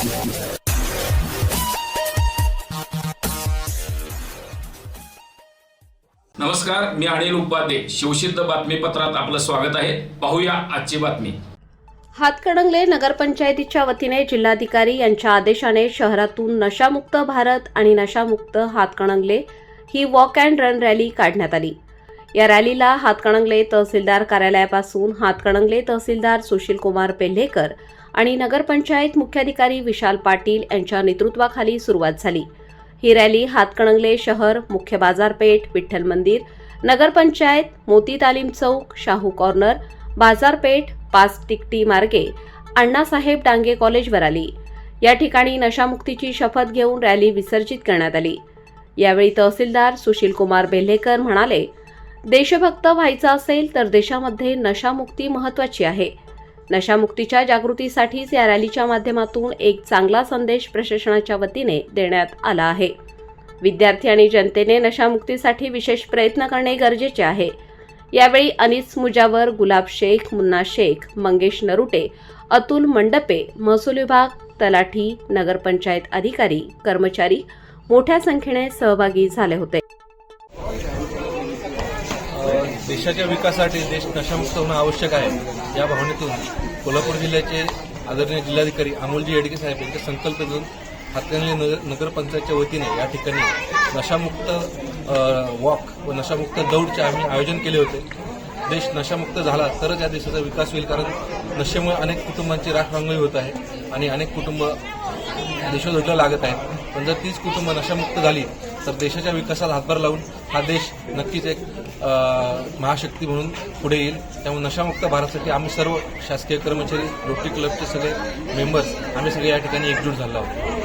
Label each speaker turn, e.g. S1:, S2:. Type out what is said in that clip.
S1: नमस्कार मी अनिल उपाध्ये. शिवसिद्ध बातमीपत्रात आपलं स्वागत आहे. पाहूया आजची बातमी.
S2: हातकणंगले नगरपंचायतीच्या वतीने जिल्हाधिकारी यांच्या आदेशाने शहरातून नशामुक्त भारत आणि नशामुक्त हातकणंगले ही वॉक अँड रन रॅली काढण्यात आली. या रॅलीला हातकणंगले तहसीलदार कार्यालयापासून हातकणंगले तहसीलदार सुशीलकुमार पेल्हेकर आणि नगरपंचायत मुख्याधिकारी विशाल पाटील यांच्या नेतृत्वाखाली सुरुवात झाली. ही रॅली हातकणंगले शहर मुख्य बाजारपेठ विठ्ठल मंदिर नगरपंचायत मोती तालीम चौक शाहू कॉर्नर बाजारपेठ पाच टिकटी मार्गे अण्णासाहेब डांगे कॉलेजवर आली. या ठिकाणी नशामुक्तीची शपथ घेऊन रॅली विसर्जित करण्यात आली. यावेळी तहसीलदार सुशील कुमार बेल्हेकर म्हणाले देशभक्त व्हायचं असेल तर देशामध्ये नशामुक्ती महत्वाची आहे. नशामुक्तीच्या जागृतीसाठीच या रॅलीच्या माध्यमातून एक चांगला संदेश प्रशासनाच्या वतीने देण्यात आला आहे. विद्यार्थी आणि जनतेने नशामुक्तीसाठी विशेष प्रयत्न करणे गरजेचे आहे. यावेळी अनिस मुजावर गुलाब शेख मुन्ना शेख मंगेश नरुटे अतुल मंडपे महसूल विभाग तलाठी नगरपंचायत अधिकारी कर्मचारी मोठ्या संख्येने सहभागी झाले होते.
S3: देशाच्या विकासासाठी देश नशामुक्त होणं आवश्यक आहे. या भावनेतून कोल्हापूर जिल्ह्याचे आदरणीय जिल्हाधिकारी अमोलजी येडके साहेब यांच्या देऊन हातकणंगले नगर नगरपंचायतच्या वतीने या ठिकाणी नशामुक्त वॉक व नशामुक्त दौडचे आम्ही आयोजन केले होते. देश नशामुक्त झाला तरच या देशाचा विकास होईल कारण नशेमुळे अनेक कुटुंबांची राखरांगोळी होत आहे आणि अनेक कुटुंब देशोधडीला लागत आहेत. पण जर तीच कुटुंब नशामुक्त झाली तर देशाच्या विकासाला हातभार लावून हा देश नक्कीच एक महाशक्ती म्हणून पुढे येईल. त्यामुळे नशामुक्त भारतासाठी आम्ही सर्व शासकीय कर्मचारी रोटरी क्लबचे सगळे मेंबर्स आम्ही सगळे या ठिकाणी एकजूट झालो आहोत.